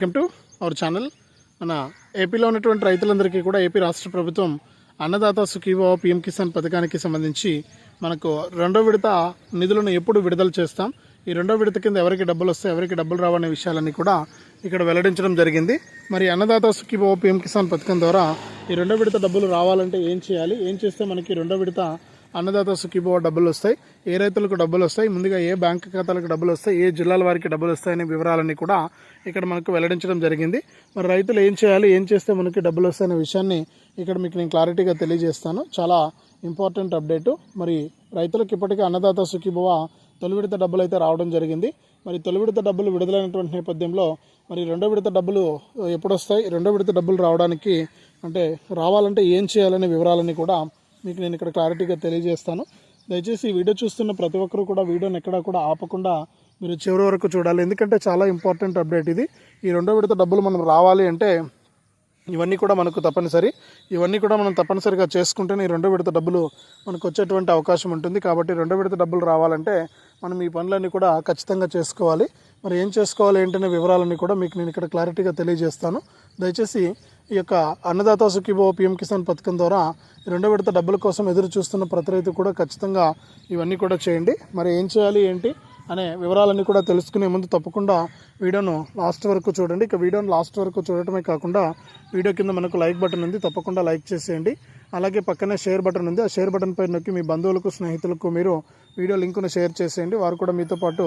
Welcome to our channel మన ఏపీలో ఉన్నటువంటి రైతులందరికీ కూడా ఏపీ రాష్ట్ర ప్రభుత్వం అన్నదాత సుఖీభావ పిఎం కిసాన్ పథకానికి సంబంధించి మనకు రెండో విడత నిధులను ఎప్పుడు విడుదల చేస్తాం? ఈ రెండో విడత కింద ఎవరికి డబ్బులు వస్తాయి ఎవరికి డబ్బులు రావనే విషయాలన్నీ కూడా ఇక్కడ వెల్లడించడం జరిగింది. మరి అన్నదాత సుఖీభావ పిఎం కిసాన్ పథకం ద్వారా ఈ రెండో విడత డబ్బులు రావాలంటే ఏం చేయాలి? ఏం చేస్తే మనకి రెండో విడత అన్నదాత సుఖీభావ డబ్బులు వస్తాయి. ఏ రైతులకు డబ్బులు వస్తాయి? ముందుగా ఏ బ్యాంక్ ఖాతాలకు డబ్బులు వస్తాయి? ఏ జిల్లాల వారికి డబ్బులు వస్తాయనే వివరాలన్నీ కూడా ఇక్కడ మనకు వెల్లడించడం జరిగింది. మరి రైతులు ఏం చేయాలి? ఏం చేస్తే మనకి డబ్బులు వస్తాయనే విషయాన్ని ఇక్కడ మీకు నేను క్లారిటీగా తెలియజేస్తాను. చాలా ఇంపార్టెంట్ అప్డేటు. మరి రైతులకు ఇప్పటికే అన్నదాత సుఖీభవ తొలి విడత డబ్బులు అయితే రావడం జరిగింది. మరి తొలి విడత డబ్బులు విడుదలైనటువంటి నేపథ్యంలో మరి రెండో విడత డబ్బులు ఎప్పుడు వస్తాయి రెండో విడత డబ్బులు రావడానికి అంటే రావాలంటే ఏం చేయాలనే వివరాలన్నీ కూడా మీకు నేను ఇక్కడ క్లారిటీగా తెలియజేస్తాను. దయచేసి ఈ వీడియో చూస్తున్న ప్రతి ఒక్కరు కూడా వీడియోని ఎక్కడా కూడా ఆపకుండా మీరు చివరి వరకు చూడాలి. ఎందుకంటే చాలా ఇంపార్టెంట్ అప్డేట్ ఇది. ఈ రెండో విడత డబ్బులు మనం రావాలి అంటే ఇవన్నీ కూడా మనకు తప్పనిసరి. ఇవన్నీ కూడా మనం తప్పనిసరిగా చేసుకుంటేనే ఈ రెండో విడత డబ్బులు మనకు వచ్చేటువంటి అవకాశం ఉంటుంది. కాబట్టి రెండో విడత డబ్బులు రావాలంటే మనం ఈ పనులన్నీ కూడా ఖచ్చితంగా చేసుకోవాలి. మరి ఏం చేసుకోవాలి ఏంటనే వివరాలన్నీ కూడా మీకు నేను ఇక్కడ క్లారిటీగా తెలియజేస్తాను. దయచేసి ఈ యొక్క అన్నదాత సుఖీభో పిఎం కిసాన్ పథకం ద్వారా రెండో విడత డబ్బుల కోసం ఎదురు చూస్తున్న ప్రతి రైతు కూడా ఖచ్చితంగా ఇవన్నీ కూడా చేయండి. మరి ఏం చేయాలి ఏంటి అనే వివరాలన్నీ కూడా తెలుసుకునే ముందు తప్పకుండా వీడియోను లాస్ట్ వరకు చూడండి. ఇక వీడియోను లాస్ట్ వరకు చూడటమే కాకుండా వీడియో కింద మనకు లైక్ బటన్ ఉంది తప్పకుండా లైక్ చేసేయండి. అలాగే పక్కనే షేర్ బటన్ ఉంది. ఆ షేర్ బటన్ పై నొక్కి మీ బంధువులకు స్నేహితులకు మీరు వీడియో లింకును షేర్ చేసేయండి. వారు కూడా మీతో పాటు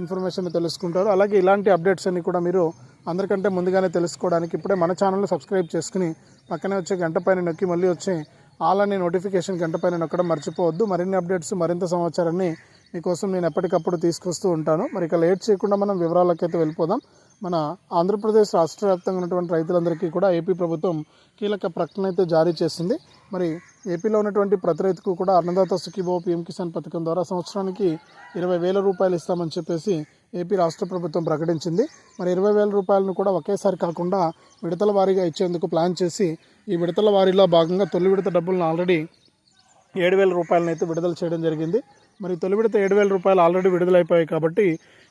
ఇన్ఫర్మేషన్ తెలుసుకుంటారు. అలాగే ఇలాంటి అప్డేట్స్ అన్ని కూడా మీరు అందరికంటే ముందుగానే తెలుసుకోవడానికి ఇప్పుడే మన ఛానల్ని సబ్స్క్రైబ్ చేసుకుని పక్కనే వచ్చే గంట పైన నొక్కి మళ్ళీ వచ్చే ఆల్ అనే నోటిఫికేషన్ గంట పైన నొక్కడం మర్చిపోవద్దు. మరిన్ని అప్డేట్స్ మరింత సమాచారాన్ని మీకోసం నేను ఎప్పటికప్పుడు తీసుకొస్తూ ఉంటాను. మరి ఇక లేట్ చేయకుండా మనం వివరాలకైతే వెళ్ళిపోదాం. మన ఆంధ్రప్రదేశ్ రాష్ట్ర వ్యాప్తంగా ఉన్నటువంటి రైతులందరికీ కూడా ఏపీ ప్రభుత్వం కీలక ప్రకటన అయితే జారీ చేసింది. మరి ఏపీలో ఉన్నటువంటి ప్రతి రైతుకు కూడా అన్నదాత సుఖీభో పీఎం కిసాన్ పథకం ద్వారా సంవత్సరానికి ఇరవై వేల రూపాయలు ఇస్తామని చెప్పేసి ఏపీ రాష్ట్ర ప్రభుత్వం ప్రకటించింది. మరి ఇరవై వేల రూపాయలను కూడా ఒకేసారి కాకుండా విడతల వారీగా ఇచ్చేందుకు ప్లాన్ చేసి ఈ విడతల వారీలో భాగంగా తొలి విడత డబ్బులను ఆల్రెడీ ఏడు వేల రూపాయలను అయితే విడుదల చేయడం జరిగింది. మరి తొలి విడత ఏడు వేల రూపాయలు ఆల్రెడీ విడుదలైపోయాయి కాబట్టి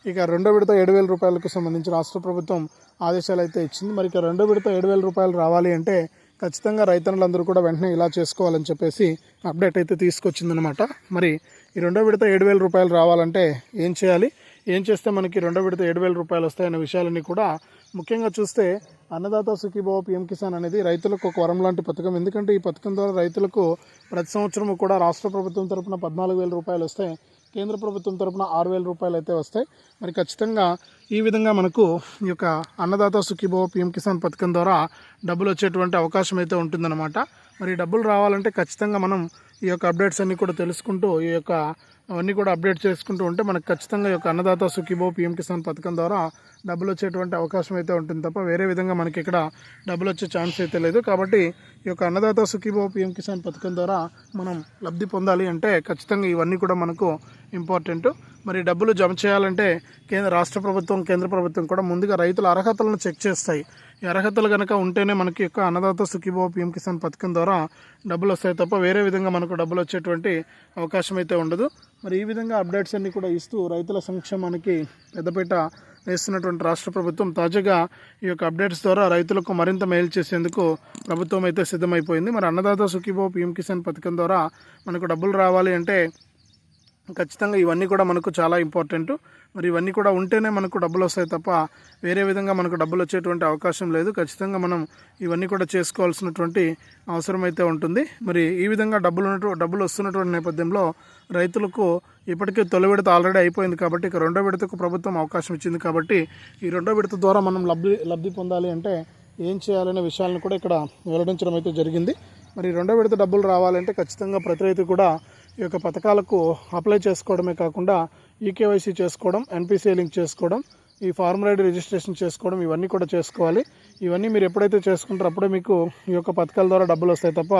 ఇక రెండో విడత ఏడు వేల రూపాయలకు సంబంధించి రాష్ట్ర ప్రభుత్వం ఆదేశాలు అయితే ఇచ్చింది. మరి ఇక రెండో విడత ఏడు వేల రూపాయలు రావాలి అంటే ఖచ్చితంగా రైతన్నులందరూ కూడా వెంటనే ఇలా చేసుకోవాలని చెప్పేసి అప్డేట్ అయితే తీసుకొచ్చిందనమాట మరి ఈ రెండో విడత ఏడు వేల రూపాయలు రావాలంటే ఏం చేయాలి? ఏం చేస్తే మనకి రెండో విడత ఏడు వేల రూపాయలు వస్తాయనే విషయాలన్నీ కూడా ముఖ్యంగా చూస్తే అన్నదాత సుఖీభావ పిఎం కిసాన్ అనేది రైతులకు ఒక వరం లాంటి పథకం. ఎందుకంటే ఈ పథకం ద్వారా రైతులకు ప్రతి సంవత్సరం కూడా రాష్ట్ర ప్రభుత్వం తరపున పద్నాలుగు వేల రూపాయలు వస్తాయి. కేంద్ర ప్రభుత్వం తరపున ఆరు వేల రూపాయలు అయితే వస్తాయి. మరి ఖచ్చితంగా ఈ విధంగా మనకు ఈ యొక్క అన్నదాత సుఖీభవ పిఎం కిసాన్ పథకం ద్వారా డబ్బులు వచ్చేటువంటి అవకాశం అయితే ఉంటుందన్నమాట. మరి డబ్బులు రావాలంటే ఖచ్చితంగా మనం ఈ యొక్క అప్డేట్స్ అన్నీ కూడా తెలుసుకుంటూ ఈ యొక్క అవన్నీ కూడా అప్డేట్ చేసుకుంటూ ఉంటే మనకు ఖచ్చితంగా ఈ యొక్క అన్నదాత సుఖీబో పిఎం కిసాన్ పథకం ద్వారా డబ్బులు వచ్చేటువంటి అవకాశం అయితే ఉంటుంది తప్ప వేరే విధంగా మనకి ఇక్కడ డబ్బులు వచ్చే ఛాన్స్ అయితే లేదు. కాబట్టి ఈ యొక్క అన్నదాత సుఖీభో పిఎం కిసాన్ పథకం ద్వారా మనం లబ్ధి పొందాలి అంటే ఖచ్చితంగా ఇవన్నీ కూడా మనకు ఇంపార్టెంట్. మరి డబ్బులు జమ చేయాలంటే కేంద్ర రాష్ట్ర ప్రభుత్వం కేంద్ర ప్రభుత్వం కూడా ముందుగా రైతుల అర్హతలను చెక్ చేస్తాయి. ఈ అర్హతలు కనుక ఉంటేనే మనకి యొక్క అన్నదాత సుఖీభావ పిఎం కిసాన్ పథకం ద్వారా డబ్బులు వస్తాయి తప్ప వేరే విధంగా మనకు డబ్బులు వచ్చేటువంటి అవకాశం అయితే ఉండదు. మరి ఈ విధంగా అప్డేట్స్ అన్ని కూడా ఇస్తూ రైతుల సంక్షేమానికి పెద్దపీట వేస్తున్నటువంటి రాష్ట్ర ప్రభుత్వం తాజాగా ఈ యొక్క అప్డేట్స్ ద్వారా రైతులకు మరింత మేలు చేసేందుకు ప్రభుత్వం అయితే సిద్ధమైపోయింది. మరి అన్నదాత సుఖీభో పిఎం కిసాన్ పథకం ద్వారా మనకు డబ్బులు రావాలి అంటే ఖచ్చితంగా ఇవన్నీ కూడా మనకు చాలా ఇంపార్టెంట్. మరి ఇవన్నీ కూడా ఉంటేనే మనకు డబ్బులు వస్తాయి తప్ప వేరే విధంగా మనకు డబ్బులు వచ్చేటువంటి అవకాశం లేదు. ఖచ్చితంగా మనం ఇవన్నీ కూడా చేసుకోవాల్సినటువంటి అవసరం అయితే ఉంటుంది. మరి ఈ విధంగా డబ్బులు ఉన్నటువంటి డబ్బులు వస్తున్నటువంటి నేపథ్యంలో రైతులకు ఇప్పటికే తొలి విడత ఆల్రెడీ అయిపోయింది కాబట్టి ఇక రెండో విడతకు ప్రభుత్వం అవకాశం ఇచ్చింది కాబట్టి ఈ రెండో విడత ద్వారా మనం లబ్ధి లబ్ధి పొందాలి అంటే ఏం చేయాలనే విషయాలను కూడా ఇక్కడ వెల్లడించడం అయితే జరిగింది. మరి రెండో విడత డబ్బులు రావాలంటే ఖచ్చితంగా ప్రతి రైతు కూడా ఈ యొక్క పథకాలకు అప్లై చేసుకోవడమే కాకుండా ఈకేవైసీ చేసుకోవడం ఎన్పిసిఐ లింక్ చేసుకోవడం ఈ ఫార్మర్ ఐడి రిజిస్ట్రేషన్ చేసుకోవడం ఇవన్నీ కూడా చేసుకోవాలి. ఇవన్నీ మీరు ఎప్పుడైతే చేసుకుంటారో అప్పుడే మీకు ఈ యొక్క పథకాల ద్వారా డబ్బులు వస్తాయి తప్ప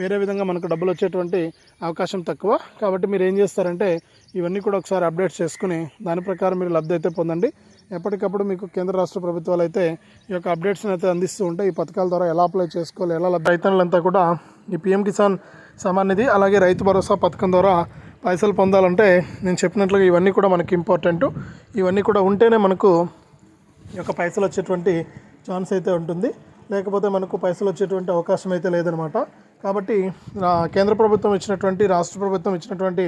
వేరే విధంగా మనకు డబ్బులు వచ్చేటువంటి అవకాశం తక్కువ. కాబట్టి మీరు ఏం చేస్తారంటే ఇవన్నీ కూడా ఒకసారి అప్డేట్ చేసుకుని దాని ప్రకారం మీరు లబ్ధి అయితే పొందండి. ఎప్పటికప్పుడు మీకు కేంద్ర రాష్ట్ర ప్రభుత్వాలు అయితే ఈ యొక్క అప్డేట్స్ని అయితే అందిస్తూ ఉంటాయి ఈ పథకాల ద్వారా ఎలా అప్లై చేసుకోవాలి ఎలా రైతన్నులంతా కూడా ఈ పిఎం కిసాన్ సమాన్ నిధి అలాగే రైతు భరోసా పథకం ద్వారా పైసలు పొందాలంటే నేను చెప్పినట్లుగా ఇవన్నీ కూడా మనకి ఇంపార్టెంట్ ఇవన్నీ కూడా ఉంటేనే మనకు ఈ యొక్క పైసలు వచ్చేటువంటి ఛాన్స్ అయితే ఉంటుంది. లేకపోతే మనకు పైసలు వచ్చేటువంటి అవకాశం అయితే లేదనమాట. కాబట్టి కేంద్ర ప్రభుత్వం ఇచ్చినటువంటి రాష్ట్ర ప్రభుత్వం ఇచ్చినటువంటి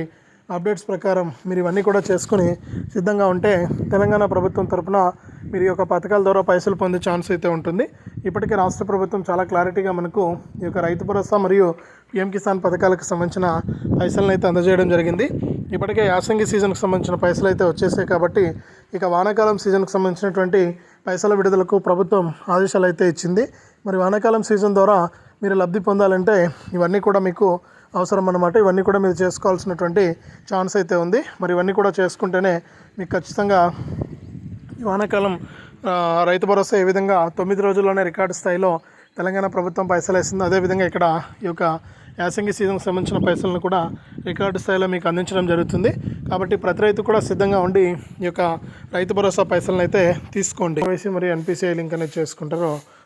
అప్డేట్స్ ప్రకారం మీరు ఇవన్నీ కూడా చేసుకుని సిద్ధంగా ఉంటే తెలంగాణ ప్రభుత్వం తరపున మీరు ఈ యొక్క పథకాల ద్వారా పైసలు పొందే ఛాన్స్ అయితే ఉంటుంది. ఇప్పటికే రాష్ట్ర ప్రభుత్వం చాలా క్లారిటీగా మనకు ఈ యొక్క రైతు భరోసా మరియు పిఎం కిసాన్ పథకాలకు సంబంధించిన పైసలను అయితే అందజేయడం జరిగింది. ఇప్పటికే యాసంగి సీజన్కు సంబంధించిన పైసలు అయితే వచ్చేసాయి కాబట్టి ఇక వానాకాలం సీజన్కు సంబంధించినటువంటి పైసల విడుదలకు ప్రభుత్వం ఆదేశాలు అయితే ఇచ్చింది. మరి వానాకాలం సీజన్ ద్వారా మీరు లబ్ధి పొందాలంటే ఇవన్నీ కూడా మీకు అవసరం అన్నమాట. ఇవన్నీ కూడా మీరు చేసుకోవాల్సినటువంటి ఛాన్స్ అయితే ఉంది. మరి ఇవన్నీ కూడా చేసుకుంటేనే మీకు ఖచ్చితంగా ఈ వానాకాలం రైతు భరోసా ఏ విధంగా తొమ్మిది రోజుల్లోనే రికార్డు స్థాయిలో తెలంగాణ ప్రభుత్వం పైసలు వేసింది అదేవిధంగా ఇక్కడ ఈ యొక్క యాసంగి సీజన్కి సంబంధించిన పైసలను కూడా రికార్డు స్థాయిలో మీకు అందించడం జరుగుతుంది. కాబట్టి ప్రతి రైతు కూడా సిద్ధంగా ఉండి ఈ యొక్క రైతు భరోసా పైసలను అయితే తీసుకోండి. వేసి మరి ఎన్పిసిఐ లింక్ అనేది చేసుకుంటారో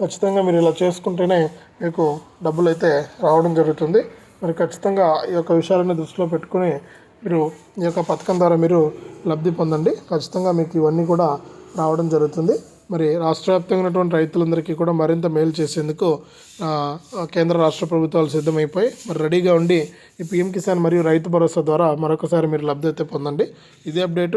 ఖచ్చితంగా మీరు ఇలా చేసుకుంటేనే మీకు డబ్బులు అయితే రావడం జరుగుతుంది. మరి ఖచ్చితంగా ఈ యొక్క విషయాలను దృష్టిలో పెట్టుకుని మీరు ఈ యొక్క పథకం ద్వారా మీరు లబ్ధి పొందండి. ఖచ్చితంగా మీకు ఇవన్నీ కూడా రావడం జరుగుతుంది. మరి రాష్ట్ర వ్యాప్తంగా ఉన్నటువంటి రైతులందరికీ కూడా మరింత మేలు చేసేందుకు కేంద్ర రాష్ట్ర ప్రభుత్వాలు సిద్ధమైపోయి మరి రెడీగా ఉండి ఈ పీఎం కిసాన్ మరియు రైతు భరోసా ద్వారా మరొకసారి మీరు లబ్ధి అయితే పొందండి. ఇదే అప్డేట్.